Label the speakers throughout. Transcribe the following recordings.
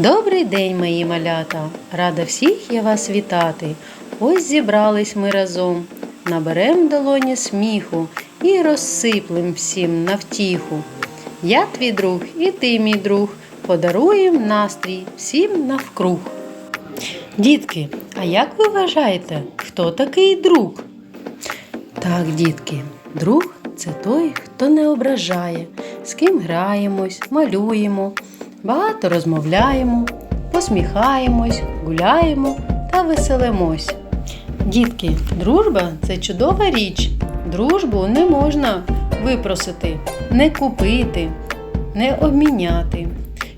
Speaker 1: Добрий день, мої малята! Рада всіх я вас вітати. Ось зібрались ми разом, наберем долоні сміху і розсиплем всім на втіху. Я твій друг і ти, мій друг, подаруєм настрій всім навкруг. Дітки, а як ви вважаєте, хто такий друг? Так, дітки, друг це той, хто не ображає, з ким граємось, малюємо, багато розмовляємо, посміхаємось, гуляємо та веселимось. Дітки, дружба це чудова річ. Дружбу не можна випросити, не купити, не обміняти.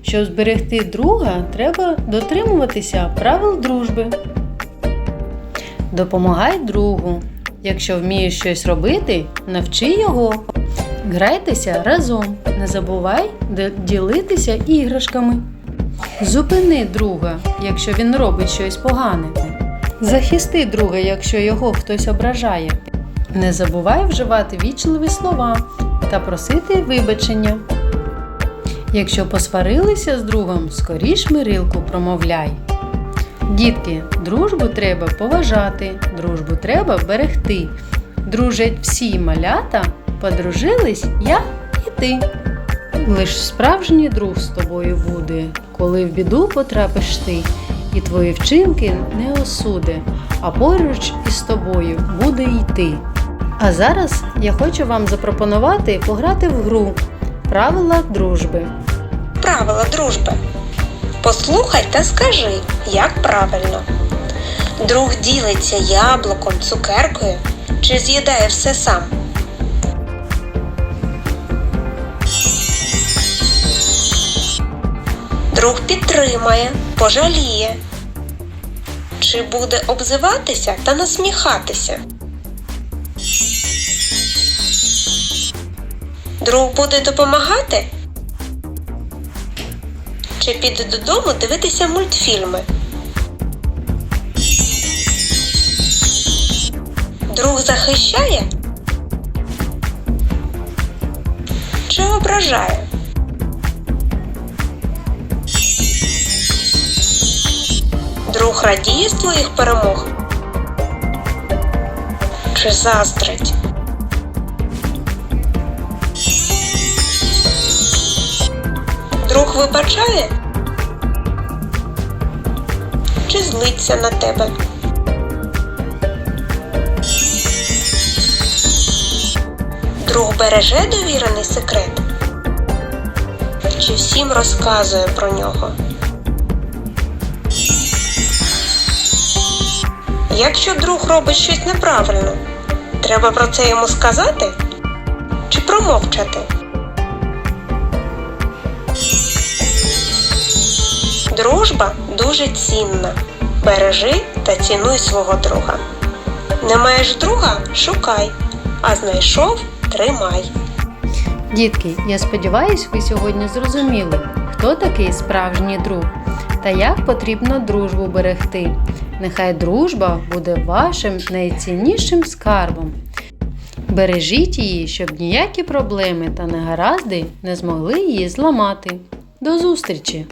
Speaker 1: Щоб зберегти друга, треба дотримуватися правил дружби. Допомагай другу. Якщо вмієш щось робити, навчи його. Грайтеся разом. Не забувай ділитися іграшками. Зупини друга, якщо він робить щось погане. Захисти друга, якщо його хтось ображає. Не забувай вживати вічливі слова та просити вибачення. Якщо посварилися з другом, скоріш мирилку промовляй. Дітки, дружбу треба поважати, дружбу треба берегти. Дружать всі малята, подружились я і ти. Лиш справжній друг з тобою буде, коли в біду потрапиш ти, і твої вчинки не осуде, а поруч із тобою буде йти. А зараз я хочу вам запропонувати пограти в гру Правила дружби.
Speaker 2: Правила дружби. Послухай та скажи, як правильно. Друг ділиться яблуком, цукеркою чи з'їдає все сам. Друг підтримає, пожаліє. Чи буде обзиватися та насміхатися? Друг буде допомагати чи піде додому дивитися мультфільми? Друг захищає? Чи ображає? Радіє з твоїх перемог? Чи заздрить? Друг вибачає? Чи злиться на тебе? Друг береже довірений секрет? Чи всім розказує про нього? Якщо друг робить щось неправильно, треба про це йому сказати? Чи промовчати? Дружба дуже цінна. Бережи та цінуй свого друга. Не маєш друга шукай, а знайшов тримай.
Speaker 1: Дітки, я сподіваюся, ви сьогодні зрозуміли, хто такий справжній друг та як потрібно дружбу берегти. Нехай дружба буде вашим найціннішим скарбом. Бережіть її, щоб ніякі проблеми та негаразди не змогли її зламати. До зустрічі!